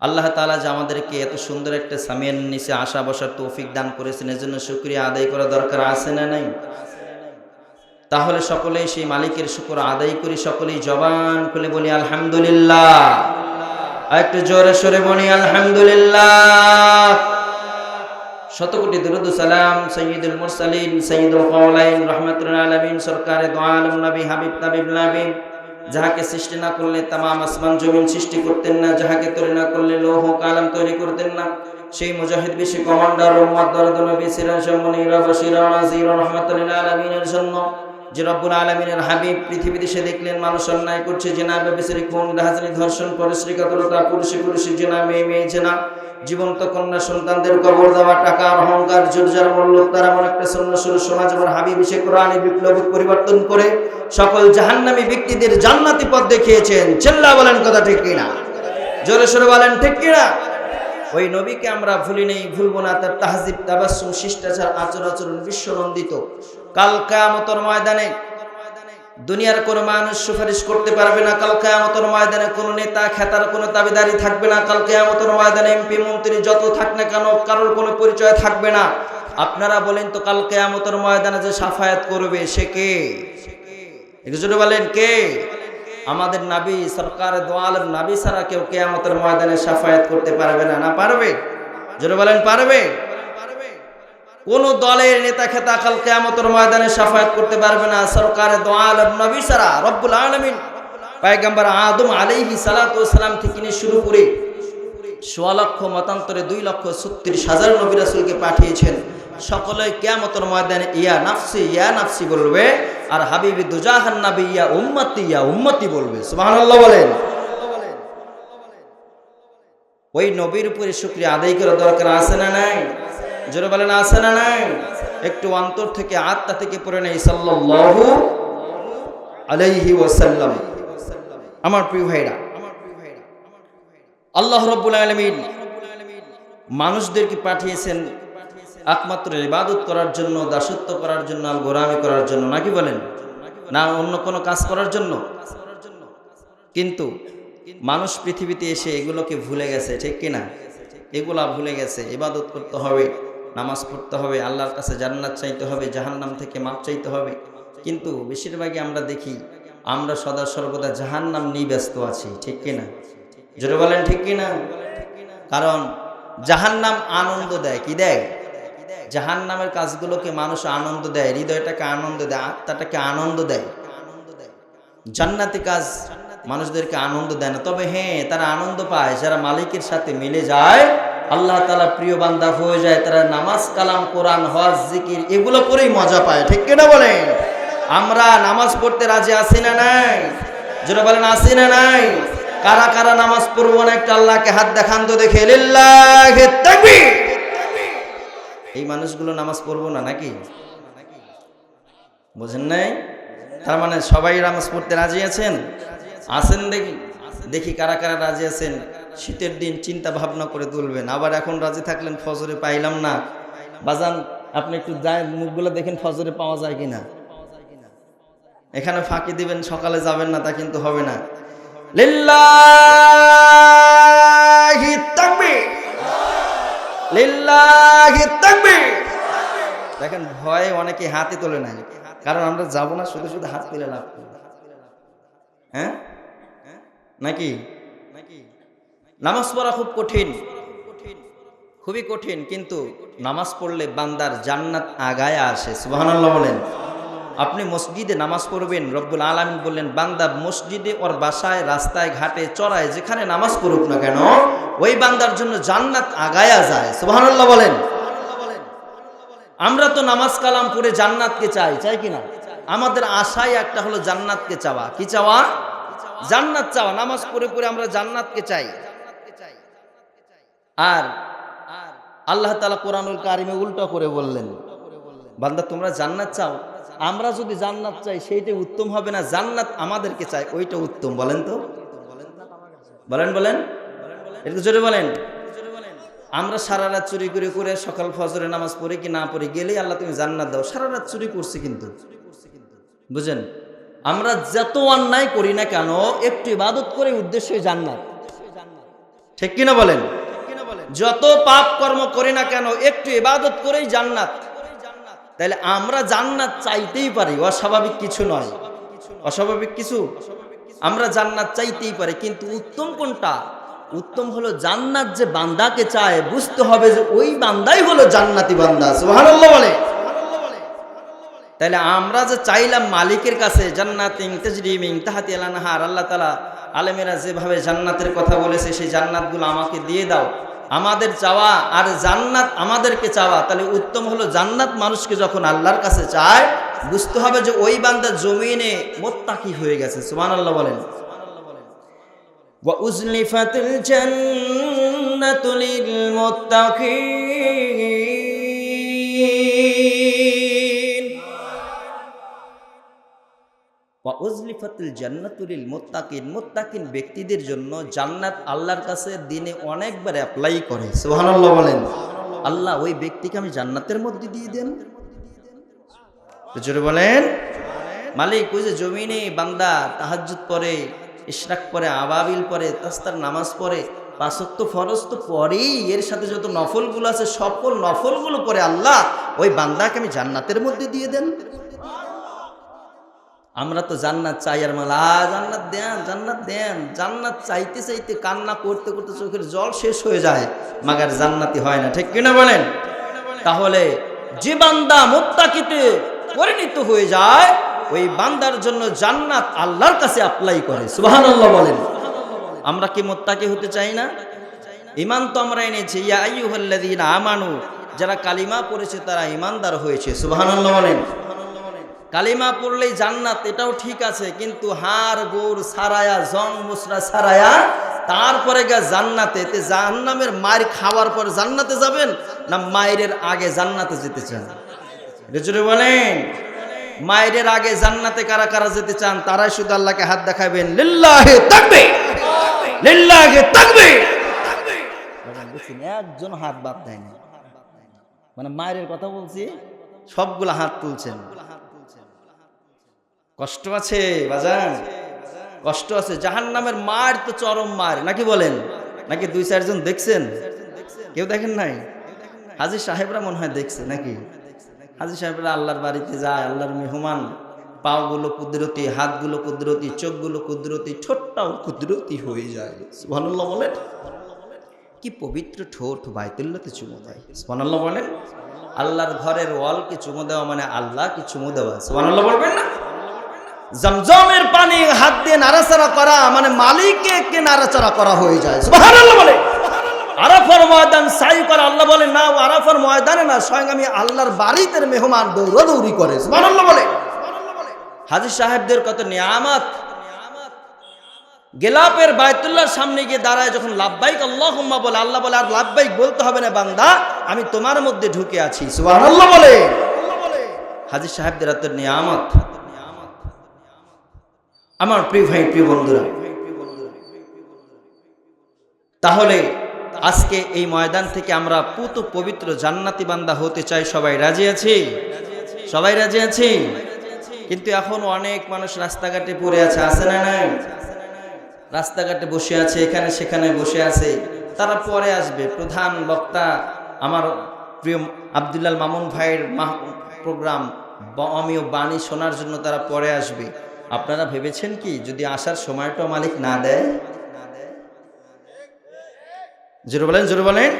আল্লাহ তালা যে আমাদেরকে এত সুন্দর একটা সামিয়ান নিচে আসা বসার তৌফিক দান করেছেন এর জন্য শুক্রিয়া আদায় করা দরকার আছে না নাই? তাহলে সকলেই সেই মালিকের শুকর আদায় করি, সকলেই জবান খুলে বলি, আলহামদুলিল্লাহ। একটু জোরে সরে বলি, আলহামদুলিল্লাহ। শতকোটি দুরুদ সালাম সৈয়দুল মুরসালিন সৈয়দুল কওলাইন, রহমাতুল আলামিন, সরকারে দো আলম নবী, হাবিব, তাবিব নবী যাহাকে সৃষ্টি না করলে তামাম আসমান জমিন সৃষ্টি করতেন না, যাহাকে তৈরি না করলে লৌহ কালাম তৈরি করতেন না। সেই মুজাহিদ বেশি কমান্ডার জন্য যে রব্বুল আলমিনের হাবিব পৃথিবীতে সে দেখলেন, মানুষ অন্যায় করছে জেনা বেবিসরি খুন রাহাজানি ধর্ষণ পরিশ্রী কাতরতা পুরুষে পুরুষে জেনা মেয়ে মেয়ে জেনা জীবন্ত কন্যা সন্তানদের কবর দেওয়া, টাকা, অহংকার জোরজার মূল্য, তারা মনে একটা সৈন্য শুরু সমাজ আমার হাবিব সে কোরআনে বিপ্লবিক পরিবর্তন করে সকল জাহান্নামী ব্যক্তিদের জান্নাতি পথ দেখিয়েছেন। চেল্লা বলেন কথা ঠিক কিনা? জোরে সরে বলেন, ঠিক কিনা? ওই নবীকে আমরা ভুলি নেই, ভুলবো না। তার তাহজিব তাবাসুম শিষ্টাচার আচর আচরণ বিশ্বনন্দিত। কাল কায়ামতর ময়দানে দুনিয়ার কোনো মানুষ সুপারিশ করতে পারবে না। কাল কায়ামতর ময়দানে কোনো নেতা, খেতার, কোনো দাবিদারি থাকবে না। কাল কায়ামতর ময়দানে এমপি, মন্ত্রী যত থাক না কেন, কারোর কোনো পরিচয় থাকবে না। আপনারা বলেন তো, কাল কেয়ামতর ময়দানে যে সাফায়াত করবে, সে কে? একটু বলেন কে? আমাদের নাবি সরকার দোয়ালের নাবি ছাড়া কেউ কেয়ামতের ময়দানে সাফায়াত করতে পারবে না না পারবে? জোরে বলেন পারবে? কোন দলের নেতা খেতা কাল কেয়ামতের ময়দানে সাফায়াত করতে পারবে না সরকার দোয়াল নবী ছাড়া, রব্বুল আলমিন। পায়গাম্বার আদম আলাইহি সালাতু সালাম থেকে নিয়ে শুরু করে সোয়া লক্ষ, মতান্তরে দুই লক্ষ, ছত্রিশ হাজার নবী রাসুলকে পাঠিয়েছেন। সকলে কেয়ামতের ময়দানে ইয়া নাফসি ইয়া নাফসি বলবে আর হাবিবি দুজাহান নাবি ইয়া উম্মতি ইয়া উম্মতি বলবে। সুবহানাল্লাহ বলেন। ওই নবীর উপরে শুক্রিয়া আদায় করা দরকার আছে না নাই? জোরে বলেন, আছে না নাই? একটু অন্তর থেকে আত্মা থেকে পড়ে নেই। সাল্লাল্লাহু আলাইহি ওয়াসাল্লাম। আমার প্রিয় ভাইরা, আল্লাহ রব্বুল আলমিন মানুষদেরকে পাঠিয়েছেন একমাত্র ইবাদত করার জন্য, দাসত্ব করার জন্য আর গোরামি করার জন্য, নাকি বলেন? না, অন্য কোনো কাজ করার জন্য? কিন্তু মানুষ পৃথিবীতে এসে এগুলোকে ভুলে গেছে, ঠিক কিনা এগুলা ভুলে গেছে, ইবাদত করতে হবে, নামাজ পড়তে হবে, আল্লাহর কাছে জান্নাত চাইতে হবে, জাহান্নাম থেকে মাপ চাইতে হবে। কিন্তু বেশিরভাগই আমরা দেখি, আমরা সদা সর্বদা জাহান্নাম নিয়ে ব্যস্ত আছি, ঠিক কিনা জোরে বলেন, ঠিক কিনা কারণ জাহান্নাম আনন্দ দেয়, কি দেয়? জাহান্নামের কাজগুলোকে মানুষ আনন্দ দেয়, হৃদয়টাকে আনন্দ দেয়, আত্মাটাকে আনন্দ দেয়। জান্নাতি কাজ মানুষদেরকে আনন্দ দেয় না। তবে হ্যাঁ তারা আনন্দ পায়, যারা মালিকের সাথে মিলে যায়, আল্লাহ তালা প্রিয় বান্দা হয়ে যায়, তারা নামাজ কালাম, কোরআন, হজ, জিকির, এগুলো করেই মজা পায়। ঠিক কিনা বলেন? আমরা নামাজ পড়তে রাজি আসি না নাই? যেটা বলেন আসি না নাই? কারা কারা নামাজ পড়ব না, একটা আল্লাহকে হাত দেখান তো দেখে। লিল্লাহে তাকবীর! এই মানুষগুলো নামাজ পড়ব না নাকি? বুঝেন নাই? তার মানে সবাই নামাজ পড়তে রাজি আছেন? আছেন দেখি। দেখি কারা কারা রাজি আছেন। শীতের দিন চিন্তা ভাবনা করে তুলবেন। আবার এখন রাজি থাকলেন, ফজরে পাইলাম না। বাজান, আপনি একটু মুখগুলো দেখেন ফজরে পাওয়া যায় কিনা। এখানে ফাঁকি দিবেন, সকালে যাবেন না, তা কিন্তু হবে না। তাকবীর দেখেন, ভয়ে অনেকে হাতে তোলে নাই। কারণ আমরা যাব না, শুধু শুধু হাত তুলে লাভ হ্যাঁ? নাকি? নামাজ পড়া খুব কঠিন। খুবই কঠিন, কিন্তু নামাজ পড়লে বান্দার জান্নাত আগায় আসে। সুবহানাল্লাহ বলেন। আপনি মসজিদে নামাজ পড়বেন, রব্বুল আলমিন বললেন, বান্দা মসজিদে ওর বাসায়, রাস্তায়, ঘাটে, চড়ায়, যেখানে নামাজ পড়ুক না কেন ওই বান্দার জন্য জান্নাত আগায়া যায়। সুবহানাল্লাহ বলেন। আমরা তো নামাজ কালাম পড়ে জান্নাতকে চাই চাই কিনা? আমাদের আশাই একটা হলো জান্নাতকে চাওয়া। কি চাওয়া? জান্নাত চাওয়া। নামাজ পড়ে পড়ে আমরা জান্নাতকে চাই। আর আল্লাহ তালা কোরআনুল কারিমে উল্টো করে বললেন, বান্দা, তোমরা জান্নাত চাও? আমরা যদি জান্নাত চাই সেইটাই উত্তম হবে না? জান্নাত আমাদেরকে চাই, ওইটা উত্তম। বলেন তো। বলেন বলেন। একটু জোরে বলেন। আমরা সারা রাত চুরি করে করে সকাল ফজরে নামাজ পড়ে কি না পড়ে গেলেই আল্লাহ তুমি জান্নাত দাও। সারা রাত চুরি করছি কিন্তু। বুঝেন? আমরা যত অন্যায় করি না কেন, একটু ইবাদত করে উদ্দেশ্যই জান্নাত। ঠিক কিনা বলেন? যত পাপ কর্ম করি না কেন, একটু ইবাদত করেই জান্নাত। তাহলে আমরা জান্নাত চাইতেই পারি, অস্বাভাবিক কিছু নয়। অস্বাভাবিক কিছু? আমরা জান্নাত চাইতেই পারি, কিন্তু উত্তম কোনটা? উত্তম হলো জান্নাত যে বান্দাকে চায়, বুঝতে হবে যে ওই বান্দাই হলো জান্নাতি বান্দা। সুবহানাল্লাহ বলে। তাহলে আমরা যে চাইলাম মালিকের কাছে জান্নাতিং তাজরিমিং তাহাতি আলানহার আল্লাহ তালা আলেমেরা যেভাবে জান্নাতের কথা বলেছে, সেই জান্নাতগুলো আমাকে দিয়ে দাও। আমাদের চাওয়া আর জান্নাত আমাদেরকে চাওয়া। তাহলে উত্তম হলো জান্নাত মানুষকে যখন আল্লাহর কাছে চায়, বুঝতে হবে যে ওই বান্দা জমিনে মোত্তাকি হয়ে গেছে। সুমান আল্লাহ বলেন। وأزلفت الجنة للمتقين ওয়াজলিফাতুল জান্নাতুলিল মুত্তাকিন মুত্তাকিন ব্যক্তিদের জন্য জান্নাত আল্লাহর কাছে দিনে অনেকবার অ্যাপ্লাই করে সুবহানাল্লাহ বলেন আল্লাহ ওই ব্যক্তিকে আমি জান্নাতের মধ্যে দিয়ে দেন তো জোরে বলেন মালিক ওই যে জমিনে বান্দা তাহাজ্জুদ পরে ইশরাক পরে আবাবিল পরে তাস্তার নামাজ পড়ে পাঁচত্ব ফরজ তো পরেই এর সাথে যত নফলগুলো আছে সকল নফলগুলো পরে আল্লাহ ওই বান্দাকে আমি জান্নাতের মধ্যে দিয়ে দেন। আমরা তো জান্নাত চাই আর মালা "আ, জান্নাত দেন জান্নাত দেন জান্নাত চাইতে চাইতে কান্না করতে করতে চোখের জল শেষ হয়ে যায় মাগার জান্নাতি হয় না ঠিক কিনা বলেন? তাহলে যে বান্দা মোত্তাকিতে পরিণত হয়ে যায় ওই বান্দার জন্য জান্নাত আল্লাহর কাছে অ্যাপ্লাই করে। সুবহানাল্লাহ বলেন। আমরা কি মোত্তাকি হতে চাই না? ইমান তো আমরা এনেছি। ইয়া আইয়ুহাল্লাযীনা আমানু, যারা কালিমা পড়েছে তারা ইমানদার হয়েছে। সুবহানাল্লাহ বলেন। কালিমা পড়লেই জান্নাত, এটাও ঠিক আছে, কিন্তু হাড়, গোড় সারায়া, জং, মুসরা সারায়া, তারপরে গা জান্নাতে, এতে জাহান্নামের মায়ের খাওয়ার পর জান্নাতে যাবেন না মায়ের আগে জান্নাতে যেতে চান? জোরে বলেন। মায়ের আগে জান্নাতে কারা কারা যেতে চান, তারাই শুধু আল্লাহকে হাত দেখাবেন। লিল্লাহে তাকবে লিল্লাহে তাকবে একজন হাত বাদ দেয়নি মানে মায়ের কথা বলছি, সবগুলা হাত তুলছেন। কষ্ট আছে, বাজান? কষ্ট আছে। জাহান নামের মার তো চরম মার, নাকি বলেন? নাকি দুই চারজন দেখছেন? কেউ দেখেন নাই? হাজির সাহেবরা মনে হয় দেখছে, নাকি? হাজির সাহেবরা আল্লাহর বাড়িতে যায়, আল্লাহর মেহমান। পাওগুলো কুদরতি, হাতগুলো কুদরতি, চোখগুলো কুদরতি, ঠোঁটটাও কুদরতি হয়ে যায়। সুবহানাল্লাহ বলেন? কি পবিত্র ঠোঁট বাইতুল্লাহতে চুমো দেয়। সুবহানাল্লাহ বলেন? আল্লাহর ঘরের ওয়ালকে চুমো দেওয়া মানে আল্লাহকে চুমো দেওয়া। সুবহানাল্লাহ বলবেন না? জমজমের পানি হাত দিয়ে নাড়াচাড়া করা মানে মালিককে নাড়াচাড়া করা হয়ে যায়। সুবহানাল্লাহ বলে করে আল্লাহ বলে না, আরাফার ময়দানে না, স্বয়ং আমি আল্লাহর বাড়িতে মেহমান দৌড়াদৌড়ি করে। বলে। হাজির সাহেবদের কত নিয়ামত। গেলাপের বায়তুল্লাহর সামনে গিয়ে দাঁড়ায় যখন, লাভবাইক আল্লাহুম্মা বলে, আল্লাহ বলে, আর লাভবাইক বলতে হবে না বান্দা, আমি তোমার মধ্যে ঢুকে আছি। সুবহানাল্লাহ বলে। হাজির সাহেবদের এত নিয়ামত। আমার প্রিয় ভাই, প্রিয় বন্ধুরা, তাহলে আজকে এই ময়দান থেকে আমরা পুত পবিত্র জান্নাতি বান্দা হতে চাই। সবাই রাজি আছি? সবাই রাজি আছি? কিন্তু এখন অনেক মানুষ রাস্তাঘাটে পড়ে আছে আছে না নাই? রাস্তাঘাটে বসে আছে, এখানে সেখানে বসে আছে। তারা পরে আসবে। প্রধান বক্তা আমার প্রিয় আবদুল্লাল মামুন ভাইয়ের প্রোগ্রাম অমীয় বাণী শোনার জন্য তারা পরে আসবে। আপনারা ভেবেছেন কি, যদি আসার সময়টা মালিক না দেয়? জোরে বলেন জোরে বলেন।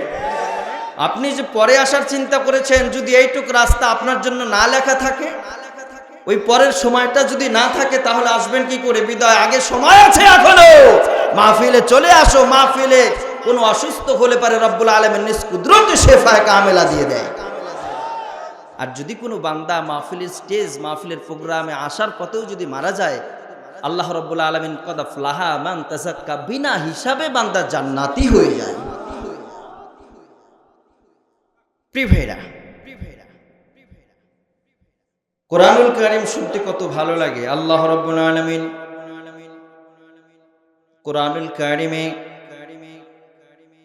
আপনি যে পরে আসার চিন্তা করেছেন, যদি এইটুক রাস্তা আপনার জন্য না লেখা থাকে, ওই পরের সময়টা যদি না থাকে, তাহলে আসবেন কি করে? বিদায়। আগে সময় আছে এখনও। মাহফিলে চলে আসো, মাহফিলে। কোনো অসুস্থ হলে পারে রব্বুল আলমের নিষ্কুদ্রত শেফায় কামেলা দিয়ে দেয়। আর যদি কোনো বান্দা মাহফিলের স্টেজ, মাহফিলের প্রোগ্রামে আসার পথেও যদি মারা যায়, আল্লাহ রব্বুল আলমিন কদা ফ্লাহা মান তাজাক্কা বিনা হিসাবে বান্দা জান্নাতি হয়ে যায়। প্রিভেরা কোরআনুল কারিম শুনতে কত ভালো লাগে। আল্লাহ রব্বুল আলমিন কোরআনুল কারিমে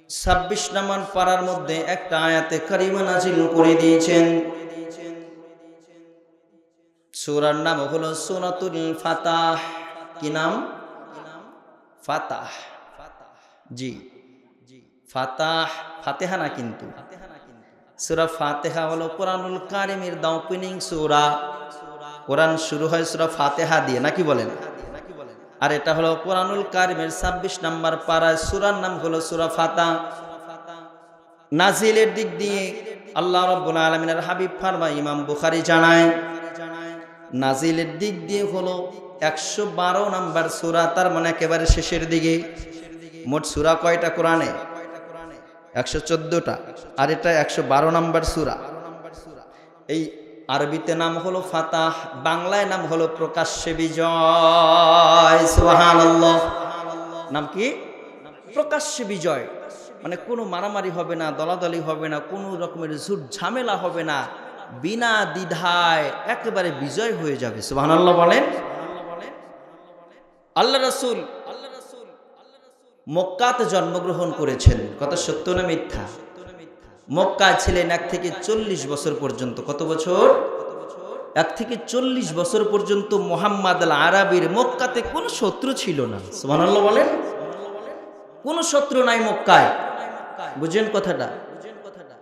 ছাব্বিশ নামান পাড়ার মধ্যে একটা আয়াতে কারিমা নাজিল করে দিয়েছেন। সুরার নাম হলো সুরাতুল ফাতাহ। কি নাম? ফাতাহ। জি। ফাতাহ, ফাতেহা না কিন্তু। সুরা ফাতেহা হলো কোরআনুল কারিমের দা ওপেনিং সুরা। কোরআন শুরু হয় সুরা ফাতেহা দিয়ে, নাকি বলেন? আর এটা হলো কোরআনুল কারিমের ছাব্বিশ নাম্বার পাড়ায়, সুরার নাম হলো সুরা ফাতা নাজিলের দিক দিয়ে আল্লাহ রব্বুল আলমিনের হাবিব ফার্মা ইমাম বুখারি জানায়, নাজিলের দিক দিয়ে হলো একশো বারো নাম্বার সুরা, তার মানে একেবারে শেষের দিকে। মোট সুরা কয়টা কোরআনে? একশো চোদ্দটা, আর এটা একশো বারো নাম্বার সুরা। এই আরবিতে নাম হলো ফাতাহ, বাংলায় নাম হলো প্রকাশ্যে বিজয়। সুবহানাল্লাহ। নাম কি? প্রকাশ্যে বিজয়। মানে কোনো মারামারি হবে না, দলাদলি হবে না, কোনো রকমের ঝুট ঝামেলা হবে না। বিনা দ্বিধায় একেবারে বিজয় হয়ে যাবে। সুবহানাল্লাহ বলেন। আল্লাহ রাসূল মক্কাতে জন্মগ্রহণ করেছেন। কথা সত্য না মিথ্যা? মক্কায় ছিলেন এক থেকে চল্লিশ বছর পর্যন্ত। কত বছর? এক থেকে চল্লিশ বছর পর্যন্ত মোহাম্মদ আল আরবির মক্কাতে কোনো শত্রু ছিল না। সুবহানাল্লাহ বলেন। কোনো শত্রু নাই মক্কায়। বুঝেন কথাটা।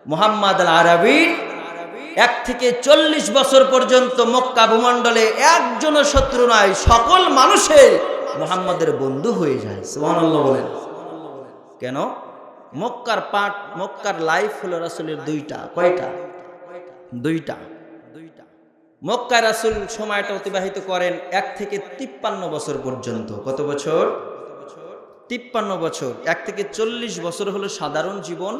মোহাম্মদ আল আরবির এক থেকে চল্লিশ বছর পর্যন্ত মক্কা ভূমণ্ডলে একজনও শত্রু নাই, সকল মানুষের। মোহাম্মদের বন্ধু হয়ে যায়, সুবহানাল্লাহ বলেন। কেন? মক্কার পাট মক্কার লাইফ হলো রাসুলের দুইটা, কয়টা? দুইটা। দুইটা মক্কা রাসুল সময়টা অতিবাহিত করেন এক থেকে তিপ্পান্ন বছর পর্যন্ত। কত বছর? তিপ্পান্ন বছর। এক থেকে চল্লিশ বছর হলো সাধারণ জীবন,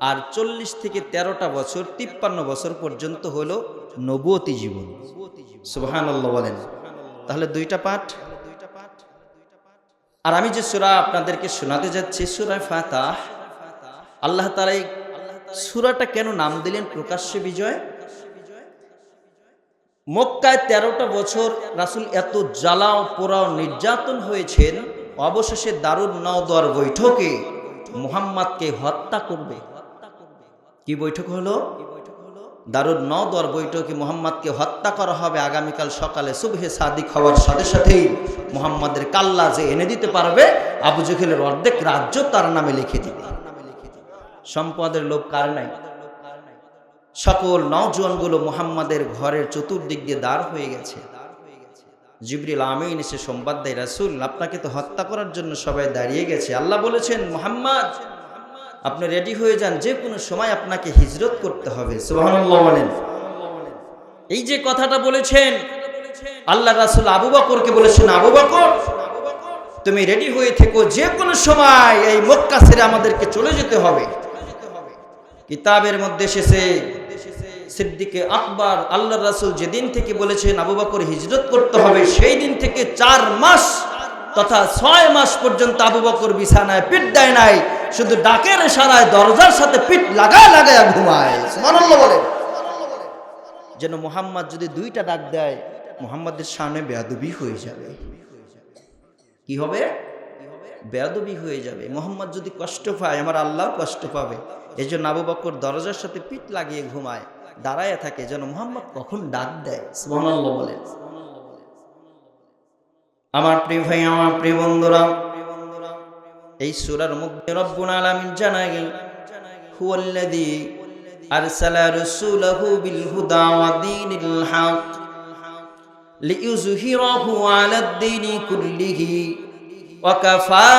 আর চল্লিশ থেকে তেরোটা বছর, তিপ্পান্ন বছর পর্যন্ত হলো নবতী জীবন। সুবহান বলেন। তাহলে দুইটা পাঠ? আর আমি যে সুরা আপনাদেরকে শোনাতে যাচ্ছি, সুরা ফাতাহ, আল্লাহ তালা এই সুরাটা কেন নাম দিলেন প্রকাশ্যে বিজয়? মক্কায় তেরোটা বছর রাসুল এত জ্বালাও, পোড়াও, নির্যাতন হয়েছেন, অবশেষে দারুণ নওদর বৈঠকে মুহাম্মাদকে হত্যা করবে। কি বৈঠক হলো? দারুণ নওদর বৈঠকে মোহাম্মদকে হত্যা করা হবে আগামীকাল সকালে সুবহে সাদিক হওয়ার সাথে সাথেই মোহাম্মদের কাল্লা যে এনে দিতে পারবে, আবু জেহেলের অর্ধেক রাজ্য তার নামে লিখে দিবে। সম্পদের লোভ কার নাই? সকল নওজোয়ানগুলো মোহাম্মদের ঘরের চতুর্দিক দিয়ে দাঁড় হয়ে গেছে। জিবরিল আমিন এসে সংবাদ দেয়, রাসুল, আপনাকে তো হত্যা করার জন্য সবাই দাঁড়িয়ে গেছে। আল্লাহ বলেছেন, মোহাম্মদ আপনি রেডি হয়ে যান, যে কোনো সময় আপনাকে হিজরত করতে হবে এই যে কথাটা বলেছেন, আল্লাহ রাসুল আবু বকরকে বলেছেন, আবু বকর, তুমি রেডি হয়ে থেকো, যে কোনো সময় এই মক্কা ছেড়ে আমাদেরকে চলে যেতে হবে। কিতাবের মধ্যে এসেছে, সিদ্দিকে আকবর, আল্লাহ রাসুল যেদিন থেকে বলেছেন, আবু বকর হিজরত করতে হবে, সেই দিন থেকে চার মাস তথা ছয় মাস পর্যন্ত আবু বকর বিছানায় পিঠ দেয় নাই। শুধু ডাকের সারায় দরজার সাথে পিঠ লাগায় লাগায় ঘুমায়। বলে। যেন মোহাম্মদ যদি দুইটা ডাক দেয়, মোহাম্মদের সামনে বেয়াদবি হয়ে যাবে। কি হবে? বেয়াদবি হয়ে যাবে। মোহাম্মদ যদি কষ্ট পায়, আমার আল্লাহ কষ্ট পাবে। এই জন্য আবু বকর দরজার সাথে পিঠ লাগিয়ে ঘুমায়, দাঁড়ায় থাকে যেন মোহাম্মদ কখন ডাক দেয়। সুবহানাল্লাহ বলে। আমার প্রিয় ভাই, আমার প্রিয় বন্ধুরা এই সুরার মধ্যে রব্বুল আলামিন জানাই হুয়াল্লাযী আরসালা রাসূলাহু বিল হুদা ওয়া দীনিল হক লিইয়ুযহিরাহু আলাদ দীনি কুল্লিহি ওয়া কাফা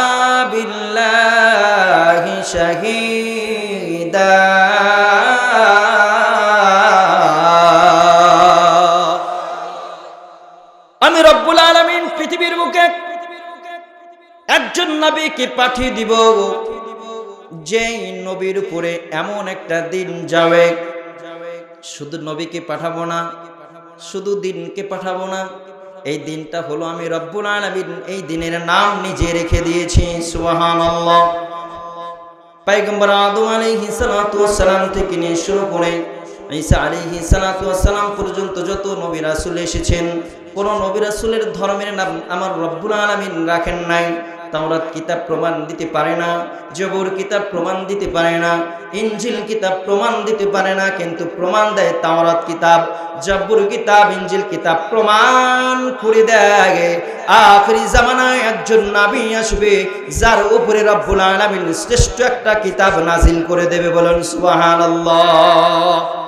বিল্লাহি শাহীদা। আমি রব্বুল আলামিন পৃথিবীর বুকে একজন নবীকে পাঠিয়ে দিব। যেই নবীর উপরে এমন একটা দিন যাবে, শুধু নবীকে পাঠাবো না, শুধু দিনকে পাঠাবো না, এই দিনটা হলো আমি রব্বুল আলামিন এই দিনের নাম নিজে রেখে দিয়েছি, সুবহানাল্লাহ। পয়গম্বর আদম সালাতু ওয়াসসালাম থেকে নিয়ে শুরু করে ঈসা সালাতু ওয়াসসালাম পর্যন্ত যত নবী রাসূল এসেছেন, কোন নবী রাসূলের ধর্মের নাম আমার রব্বুল আলামিন রাখেন নাই। তাওরাত কিতাব প্রমাণ দিতে পারে না, জবুর কিতাব প্রমাণ দিতে পারে না ইঞ্জিল কিতাব প্রমাণ দিতে পারে না, কিন্তু প্রমাণ দেয় তাওরাত কিতাব, জব্বুর কিতাব ইঞ্জিল কিতাব প্রমাণ করে দেয় আখরি জামানায় একজন নাবি আসবে, যার উপরে রব্বুল আলামিন শ্রেষ্ঠ একটা কিতাব নাজিল করে দেবে, বলেন সুবহানাল্লাহ।